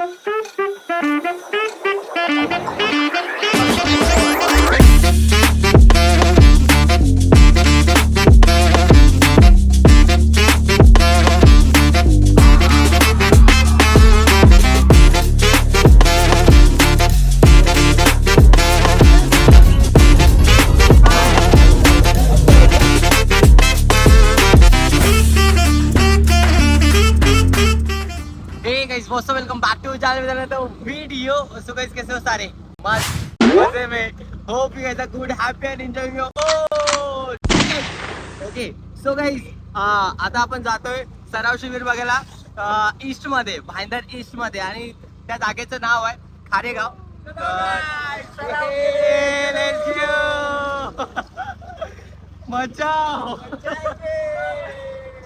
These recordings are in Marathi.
Hey hope you guys are good happy and enjoying your okay so guys आता आपण जातोय सराव शिबिर बघायला ईस्टमध्ये भाईंदर ईस्टमध्ये आणि त्या जागेचं नाव आहे खारेगाव. Hey, let's go! मजा.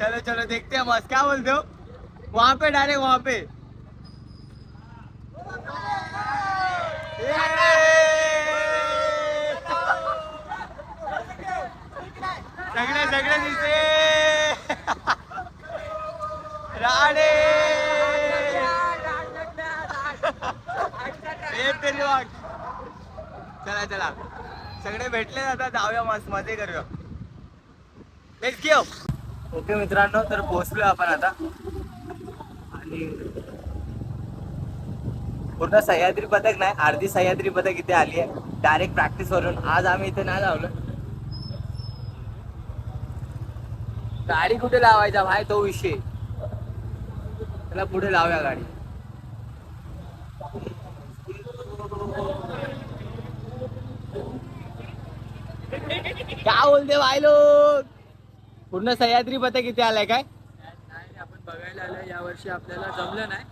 चलो चलो देखते हैं मस्त. क्या बोलते हो? वहां पे डायरेक्ट वहां पे. सगळे सगळे दिसते. राणे. ए तरी वाट चला चला. सगळे भेटले आता जाऊया मस्त मजे करूया. लेट्स घेऊ ओके मित्रांनो तर पोहोचलो आपण आता. आणि पूर्ण सह्याद्री पदक नाही अर्धी सह्याद्री पदक इथे आली आहे. डायरेक्ट प्रॅक्टिस वरून. आज आम्ही इथे नाही लावलं गाडी कुठे लावायचा भाई? तो विषय. त्याला पुढे लावूया गाडी. काय बोलते भाई लोक? पूर्ण सह्याद्री पदक इथे आलाय काय? नाही आपण बघायला आलं या वर्षी आपल्याला जमलं नाही.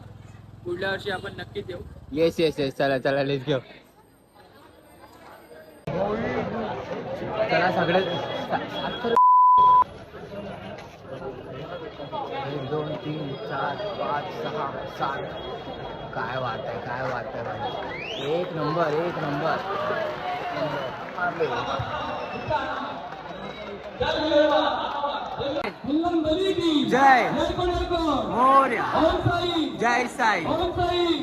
पुढल्या वर्षी आपण नक्कीच येऊ. येस येस येस चला चला लेट्स घेऊ चला सगळे चार पाच सहा सात। काय वाट आहे, काय वाट आहे भाई. एक नंबर एक नंबर. जय। मोर्या। जय साई।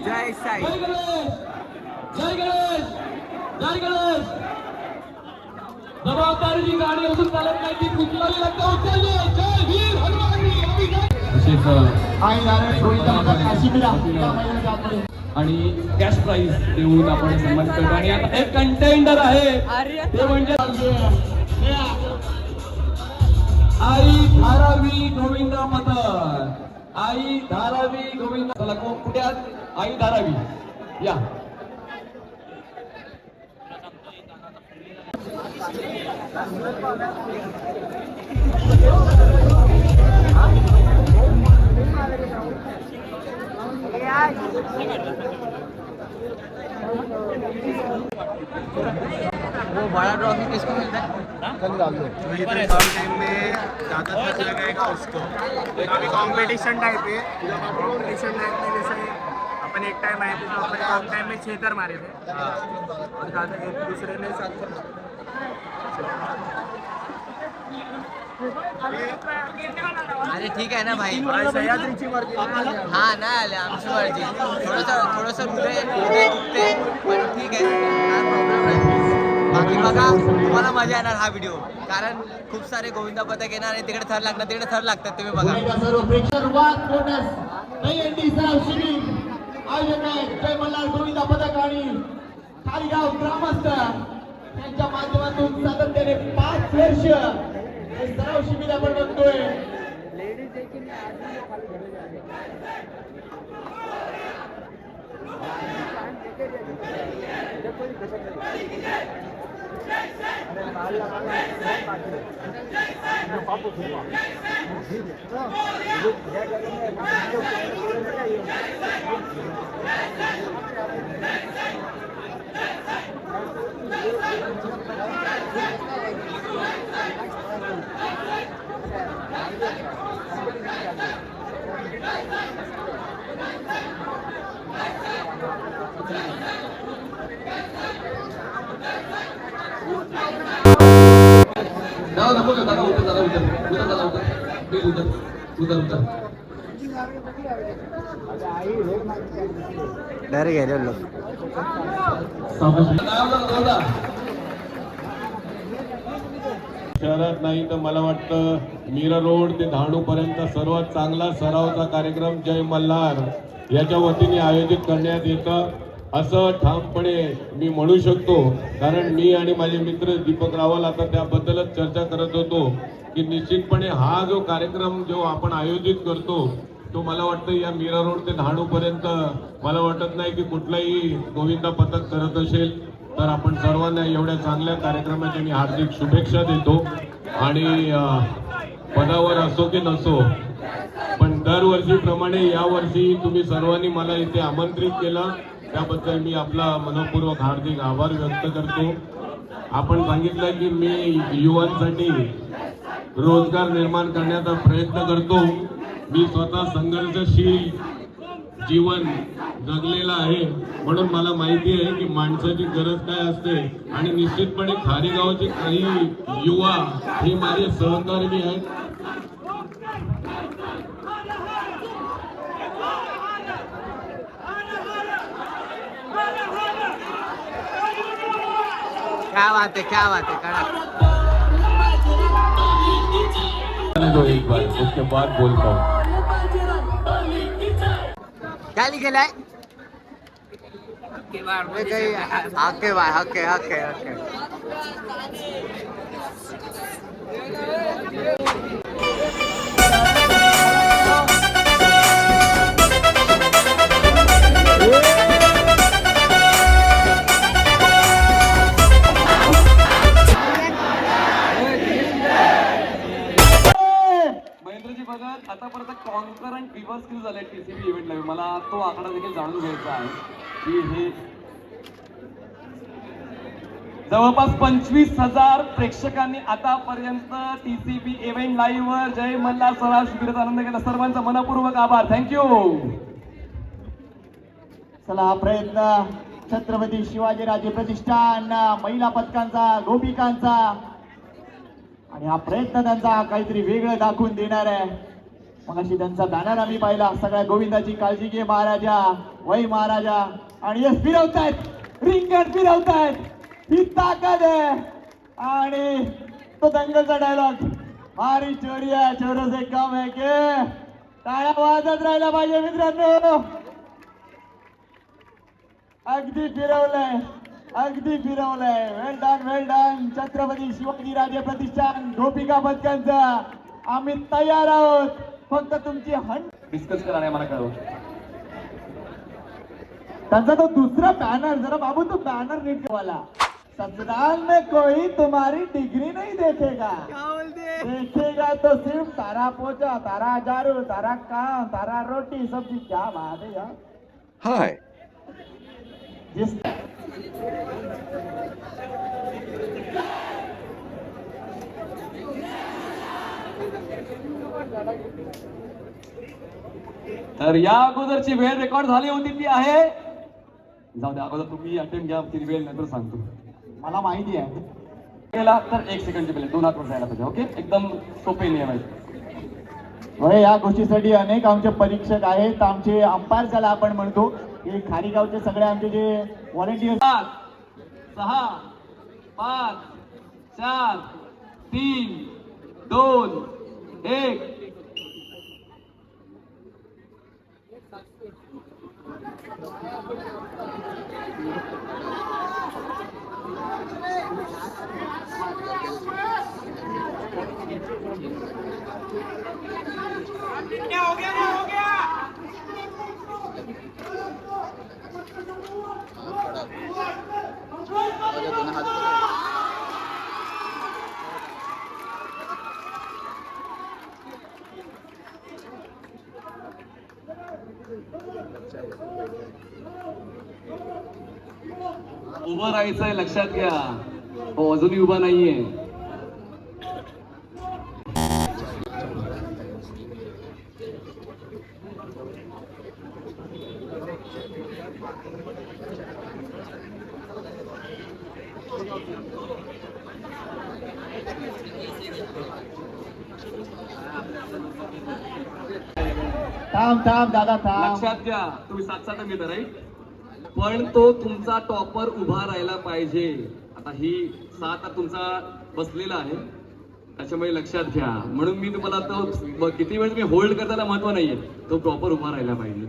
जय साई। जय गणेश। जय गणेश। जबाबदारीची गाडी अजून चालत नाही, ती कुठलाही लागतं उचलली. जय वीर हनुमानजी तसेच आणि कॅश प्राइज देऊन आपण सन्मानित करतो. आणि आता एक कंटेंडर आहे. ते म्हणजे आई धारावी गोविंद पतर आई धारावी गोविंद. कुठे आहात? आई धारावी. या. अभी कंपटीशन टाइप है कंपटीशन टाइप में जैसे अपन एक टाइम आए थे तो अपन कम टाइम में छह कर मारे थे और ज़्यादा एक दूसरे ने सात अरे ठीक आहे ना भाई. हा नाही आले आमची मर्जी थोडस थोडस हृदय हृदय दुखते. पण ठीक आहे. बाकी बघा तुम्हाला मजा येणार हा व्हिडिओ कारण खूप सारे गोविंदा पथक येणार आणि तिकडे थर लागणार तिकडे थर लागतात तुम्ही बघा. होळीला सर्व प्रेक्षक सुरुवात बोनस दहीहंडी सराव शिबिर गोविंदा पथक आणि खालीगाव ग्रामस्थ. त्यांच्या माध्यमातून सातत्याने पाच वर्ष हे सराव शिबिर आपण बघतोय. दादा नको डर गेले लोक शहरात नाही तर मला वाटतं मीरा रोड ते धाणू पर्यंत सर्वात चांगला सरावचा कार्यक्रम. जय मल्हार. याच्या वतीने आयोजित करण्यात येतं. असं ठामपणे मी म्हणू शकतो. कारण मी आणि माझे मित्र दीपक रावल आता त्याबद्दलच चर्चा करत होतो की निश्चितपणे हा जो कार्यक्रम जो आपण आयोजित करतो तो मला वाटतं या मीरा रोड ते धाणूपर्यंत मला वाटत नाही की कुठलाही गोविंदा पथक करत असेल. तर आपण सर्वांना एवढ्या चांगल्या कार्यक्रमाची मी हार्दिक शुभेच्छा देतो. आणि पदावर असो की नसो पण दरवर्षीप्रमाणे यावर्षी तुम्ही सर्वांनी मला इथे आमंत्रित केलं. त्याबद्दल मी आपला मनपूर्वक हार्दिक आभार व्यक्त करतो. आपण सांगितलं की मी युवांसाठी रोजगार निर्माण करण्याचा प्रयत्न करतो. मी स्वतः संघर्षशील जीवन जगलेलं आहे. म्हणून मला माहिती आहे की माणसाची गरज काय असते. आणि निश्चितपणे खारेगावचे काही युवा हे माझे सहकारी आहेत. क्या बात है क्या बात है कडक दो एक बार उसके बाद बोलता हूँ क्या लिखेलाय हे काही हके बाय हके हके हके महेंद्रजी कॉन्करंट रिव्हर्स किती झाले टी सी बी इव्हेंटला मला तो आकडा देखील जाणून घ्यायचा आहे की हे जवळपास पंचवीस हजार प्रेक्षकांनी आतापर्यंत T C B event live वर जय मल्हार सराव शिबिराचा आनंद केला. सर्वांचा मनपूर्वक आभार. थँक्यू चला हा प्रयत्न छत्रपती शिवाजीराजे प्रतिष्ठान महिला पथकांचा गोपिकांचा. आणि हा प्रयत्न त्यांचा काहीतरी वेगळं दाखवून देणार आहे. मग अशी त्यांचा बॅनर आम्ही पाहिला. सगळ्या गोविंदाची काळजी घे महाराजा. वै महाराजा. आणि यश फिरवतायत. रिंगण फिरवतायत. ही ताकद आहे. आणि तो दंगलचा डायलॉग मारी चोरी आहे. चोर से काम आहे के टाळ्या वाजत राहिला पाहिजे मित्रांनो. अगदी फिरवलंय. अगदी फिरवलंय. Well done well done Chhatrapati Shivaji Raje Pratishthan. Gopika पथकांचा आम्ही तयार आहोत. फक्त तुमची हंड डिस्कस करा नाही मला कळव त्यांचा तो दुसरा बॅनर जरा बाबू तो बॅनर नीट वाला ससुराल में कोई तुम्हारी डिग्री नहीं देखेगा. देखेगा तो सिर्फ तारा पोचा तारा झाड़ू तारा काम तारा रोटी सब्जी क्या बात है यार। Hi. जिस तर या अगोदरची वेळ रेकॉर्ड झाली होती ती आहे. जाऊ द्या अगोदर तुम्ही अटेंड घ्या ती वेळ नंतर सांगतो. मला माहिती आहे. केला तर एक सेकंडचे पहिले दोन हात जायला पाहिजे ओके? एकदम सोपे नियम आहेत. अरे या गोष्टीसाठी अनेक आमचे परीक्षक आहेत. आमचे अंपायर ज्याला आपण म्हणतो की खारीगावचे सगळे आमचे जे व्हॉलेंटियर्स पाच सहा पाच चार तीन दोन एक 야, 오기야, 오기야! 어제는 하도 उभं राहायचंय लक्षात घ्या हो अजूनही उभा नाहीये थांब थांब दादा थांब. लक्षात घ्या तुम्ही सात सात मीटर आहे पण तो तुमचा टॉपर उभा राहायला पाहिजे. आता ही सात तुमचा बसलेला आहे. त्याच्यामुळे लक्षात घ्या. म्हणून मी तुम्हाला तो किती वेळ तुम्ही होल्ड करताना महत्त्व नाहीये. तो प्रॉपर उभा राहायला पाहिजे.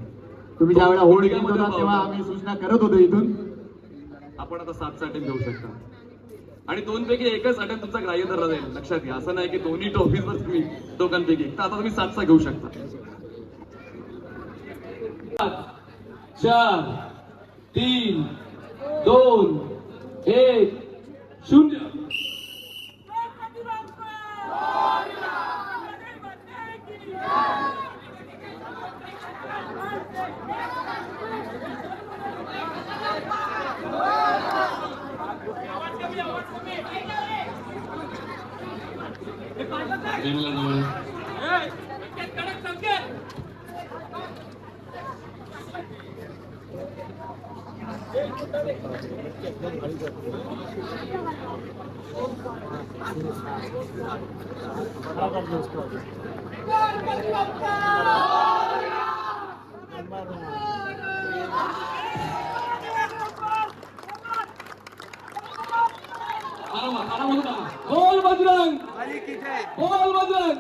तुम्ही ज्या वेळेला होल्ड करत होता तेव्हा. आम्ही सूचना करत होतो इथून. आपण आता सात अटेम्प घेऊ शकता. आणि दोन पैकी एकच अटेम्प तुमचा ग्राह्य धरला जाईल. लक्षात घ्या. असं नाही की दोन्ही ट्रॉफीजवर तुम्ही दोघांपैकी. तर आता तुम्ही सातचा घेऊ शकता. चार तीन दोन एक शून्य आरामात, आरामात उभा. बोल बजरंग बोल Bajrang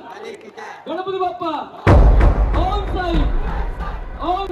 Ganpati Bappa on side on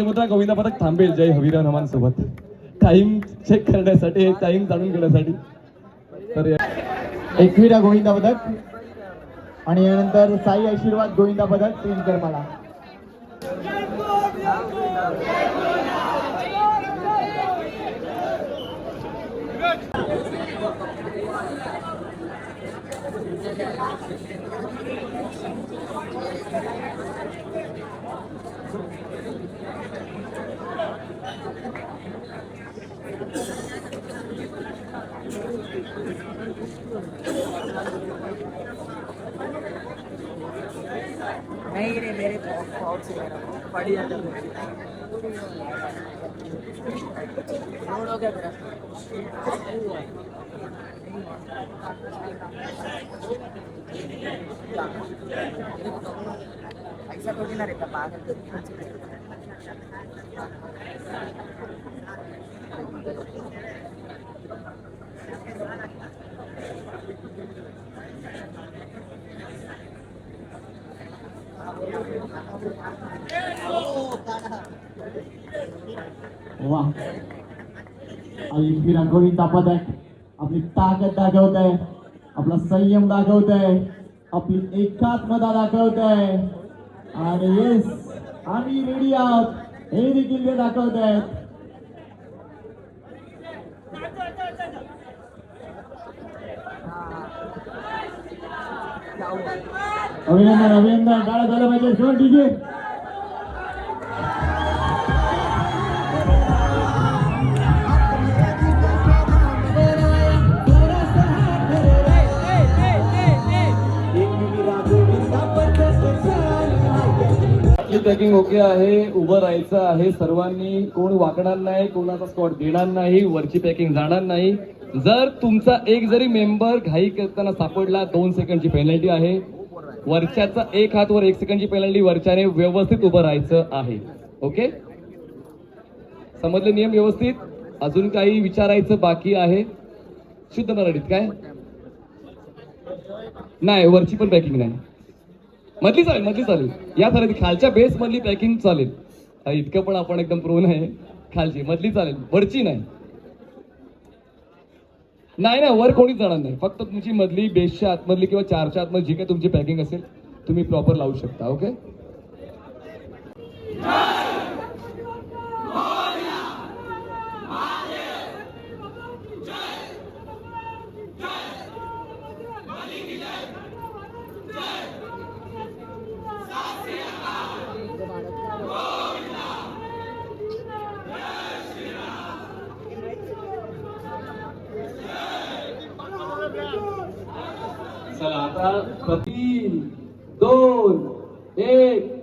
Rajmudra Govinda पदक थांबेल जय हवीरा हमान सोबत टाइम चेक करण्यासाठी टाइम जाणून घेण्यासाठी. तर एकविरा गोविंदा पदक. आणि यानंतर साई आशीर्वाद गोविंदा पदक तीन कर्माला. नहीं रे मेरे बहुत से पड़ी जाता है लोड हो गया ऐसा थोड़ी ना रहता पागल वा आपली रांगोळी तापत आहे. आपली ताकद दाखवत आहे. आपला संयम दाखवत आहे. आपली एकात्मता दाखवत आहे. आणि येस आम्ही रेडी आहोत. हे देखील ते दाखवत आहेत. Thank you. अभिनंदन अभिनंदन. गाळा झालं पाहिजे. सोड डीजे पॅकिंग ओके आहे उभं राहायचं आहे. सर्वांनी कोण वाकणार नाही कोणाचा स्पॉट देणार नाही वरची पॅकिंग जाणार नाही. जर तुमचा एक जरी मेंबर घाई करताना सापडला दोन सेकंडची पेनल्टी आहे. वरच्याचा एक हात वर एक सेकंडची पेनल्टी वरच्याने व्यवस्थित उभं राहायचं आहे. ओके? समजले नियम व्यवस्थित? अजून काही विचारायचं बाकी आहे? शुद्ध मराठीत काय? नाही वरची पण पॅकिंग नाही. मधली चालेल मधली चालेल. या चालेल खालच्या बेस मधली पॅकिंग चालेल. इतकं पण आपण एकदम प्रो आहे खालची मधली चालेल. वरची नाही. नाही नाही वर कोणीच जाणार नाही. फक्त तुमची मधली बेसच्या आतमधली किंवा चारच्या आतमधली जी काही तुमची पॅकिंग असेल तुम्ही प्रॉपर लावू शकता ओके चला आता तीन दोन एक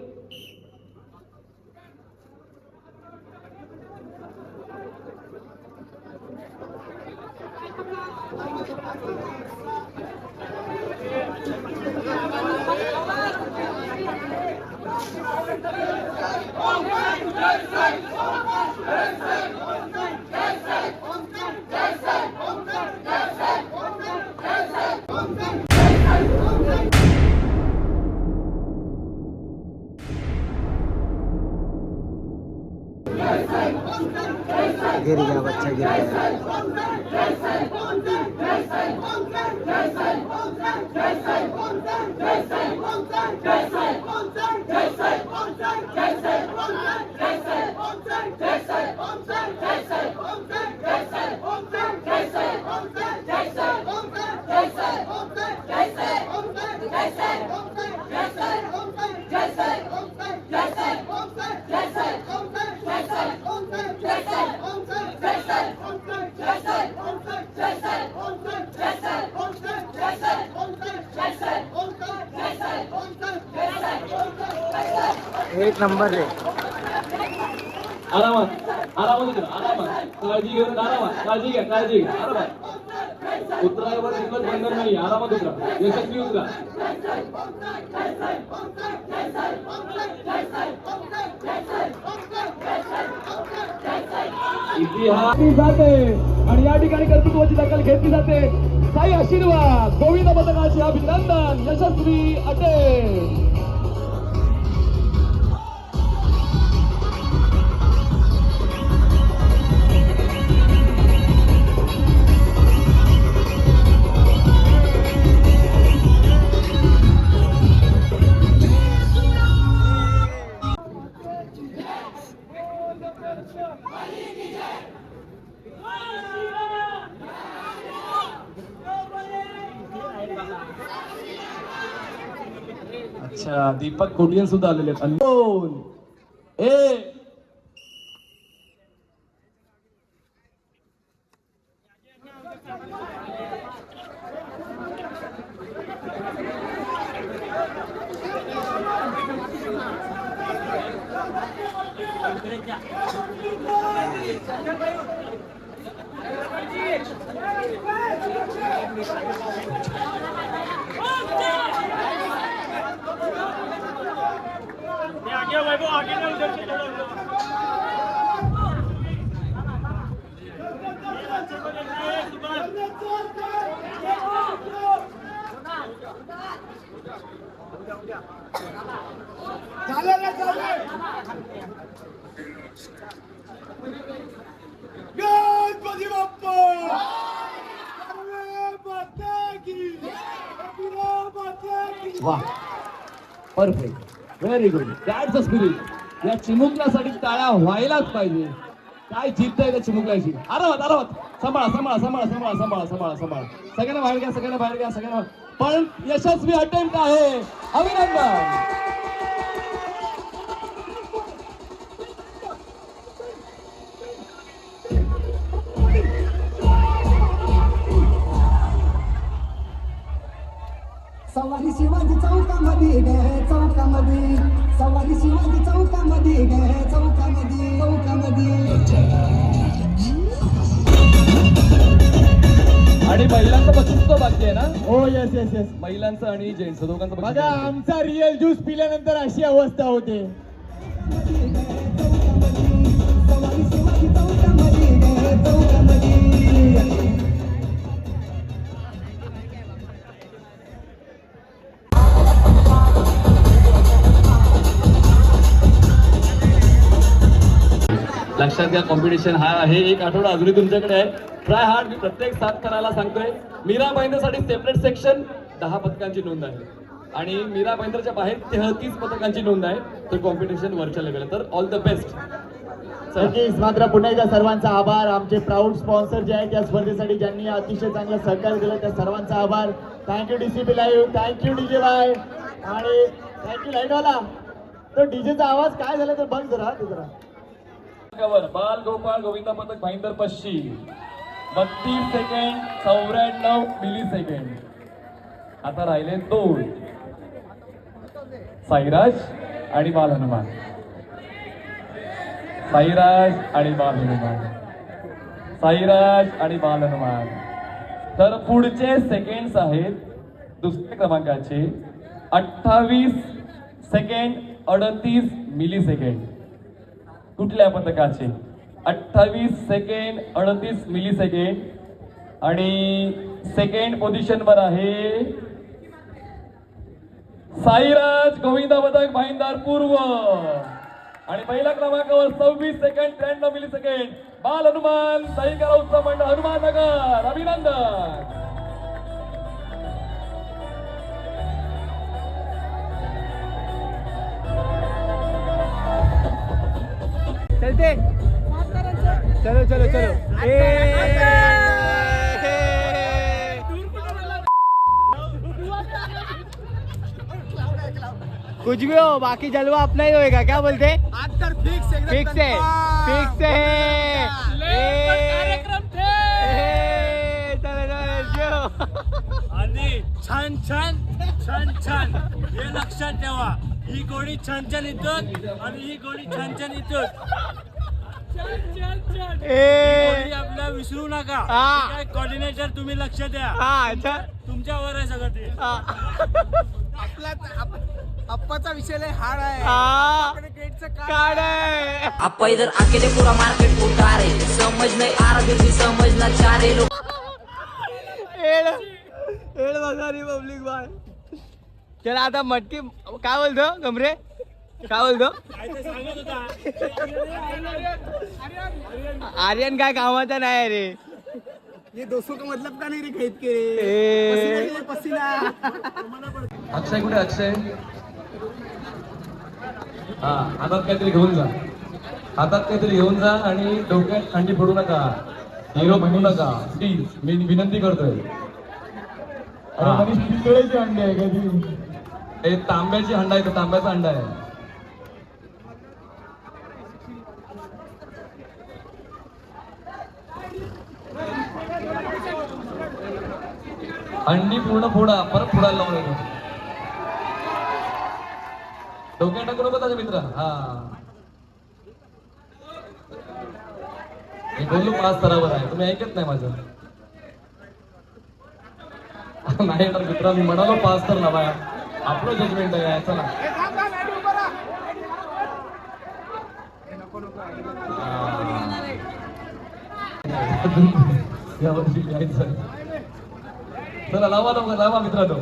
गिर गया बच्चा गिर गया एक नंबर रे। आरामात आरामात उतरा आरामात काळजी घेऊन आरामात काळजी घ्या काळजी घ्या आरामात उतरायवर तिथलं बंधन नाही आरामात उतरा यशस्वी उतरा इतिहास जाते आणि या ठिकाणी कर्तृत्वाची दखल घेतली जाते. साई आशीर्वाद. गोविंद पथकाचे अभिनंदन यशस्वी अटेल. दीपक कोटियन सुद्धा आलेले आहेत. दोन एक. वा perfect very good that's a spirit या चिमुकल्यासाठी टाळ्या व्हायलाच पाहिजे. काय जिद्द आहे त्या चिमुकल्याची? आरामात आरामात. सांभाळा सांभाळा सांभाळा सांभाळा सांभाळा सांभाळा सांभाळा. सगळ्यांना बाहेर घ्या सगळ्यांना बाहेर घ्या सगळ्यांना. पण यशस्वी अटेम्प्ट आहे. अभिनंदन. शिवाजी चौकामध्ये गे चौकामध्ये चौकामध्ये. आणि महिलांचं बाकी आहे ना? हो येस येस येस महिलांचं आणि जेंट्स दोघांचं बघा. आमचा रिअल ज्यूस पिल्यानंतर अशी अवस्था होते. लक्षात कॉम्पिटिशन हा आहे एक आठवडा अजूनही तुमच्याकडे आहे. ट्राय हार्ड मी प्रत्येक सात करायला सांगतोय. मीरा महिंद्रासाठी सेपरेट सेक्शन दहा पदकांची नोंद आहे. आणि मीरा महिंद्राच्या बाहेर तेहतीस पदकांची नोंद आहे. तर कॉम्पिटिशन वरच्या लेवल तर ऑल द बेस्ट नक्कीच मात्र पुन्हा एकदा सर्वांचा आभार. आमचे प्राऊड स्पॉन्सर जे आहेत त्या स्पर्धेसाठी ज्यांनी अतिशय चांगलं सहकार्य दिलं त्या सर्वांचा आभार. Thank you DCP live thank you DJ bye आणि थँक्यू लाईटवाला तर डीजेचा आवाज काय झाला तर बघ जरा ते जरा बाल गोपाळ गोविंद पदक भाईंदर पश्चिम बत्तीस सेकंड चौऱ्याण्णव मिली सेकंड आता राहिले दोन. साईराज आणि बाल हनुमान. साईराज आणि बाल हनुमान. साईराज आणि बाल हनुमान. तर पुढचे सेकंड्स आहेत दुसऱ्या क्रमांकाचे. अठ्ठावीस सेकंड अडतीस मिली सेकंड कुठल्या पथकाचे अठ्ठावीस सेकंड अडतीस मिली सेकंड आणि सेकंड पोझिशनवर आहे साईराज गोविंदा पथक भाईंदार पूर्व. आणि पहिल्या क्रमांकावर सव्वीस सेकंड त्र्याण्णव मिली सेकंड बाल हनुमान साई उत्सव मंडळ हनुमान नगर अभिनंदन. चलते चलो चलो चलो. कुछ भी हो बाकी जलवा अपना ही होएगा. क्या बोलते? फिक्स है फिक्स है. फिक्स है. आणि छान छान छान छान. हे लक्षात ठेवा. ही गोळी छान छान इथून आणि ही गोळी छान छान इथून आपल्या विसरू नका. हा. काय कोऑर्डिनेटर तुम्ही लक्ष द्या. हा अच्छा. तुमच्यावर आहे सगळं ते. अप्पाचा विषय लय हार्ड आहे. हा. आहे. आपा इधर अकेले पूरा मार्केट समझ नहीं लोग एड एड बघा रे पब्लिक बाय चला आता मटकी काय बोलतो? कमरे काय बोलतो? आर्यन काय कामाचा नाही रे. ये दोस्तों का मतलब का नहीं रे खेत के? पसीना अक्षय कुठे अक्षय? हा हातात काहीतरी घेऊन जा. हातात काहीतरी घेऊन जा आणि डोक्यात थंडी पडू नका. हिरो बनू नका. प्लीज मी विनंती करतोय. अरे पितळेची अंडी आहे हे तांब्याची हंडा आहे तो तांब्याचा हंडा आहे. अंडी पूर्ण फोडा परत फोडायला लावून येतो. डोक्यात टाकू नको त्याचा मित्र. हा. मी बोललो पाच स्तरावर आहे. तुम्ही ऐकत नाही माझं. नाही तर मित्रा मी म्हणालो पाच तर लावा. आपलं जजमेंट आहे चला. यावर्षी घ्यायचं चला लावा लावा लावा मित्रांनो.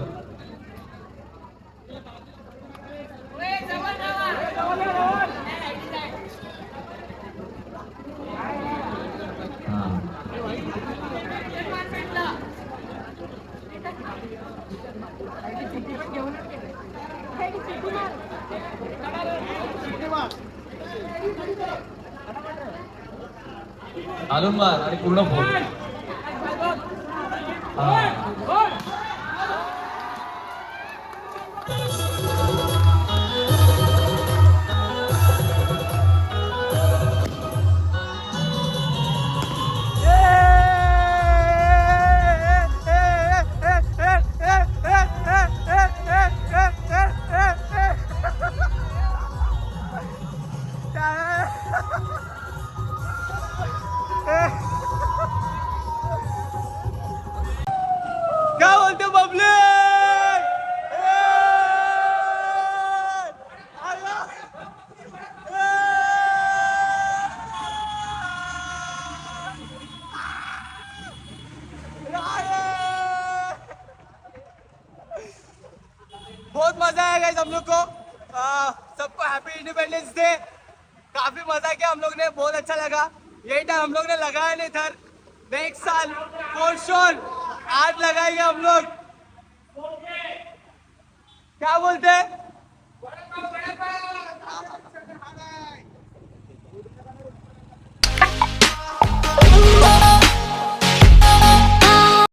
घालून मार आणि पूर्ण फोन. इधर ने नेक्स्ट साल फोर श्योर आज लगाएंगे हम लोग.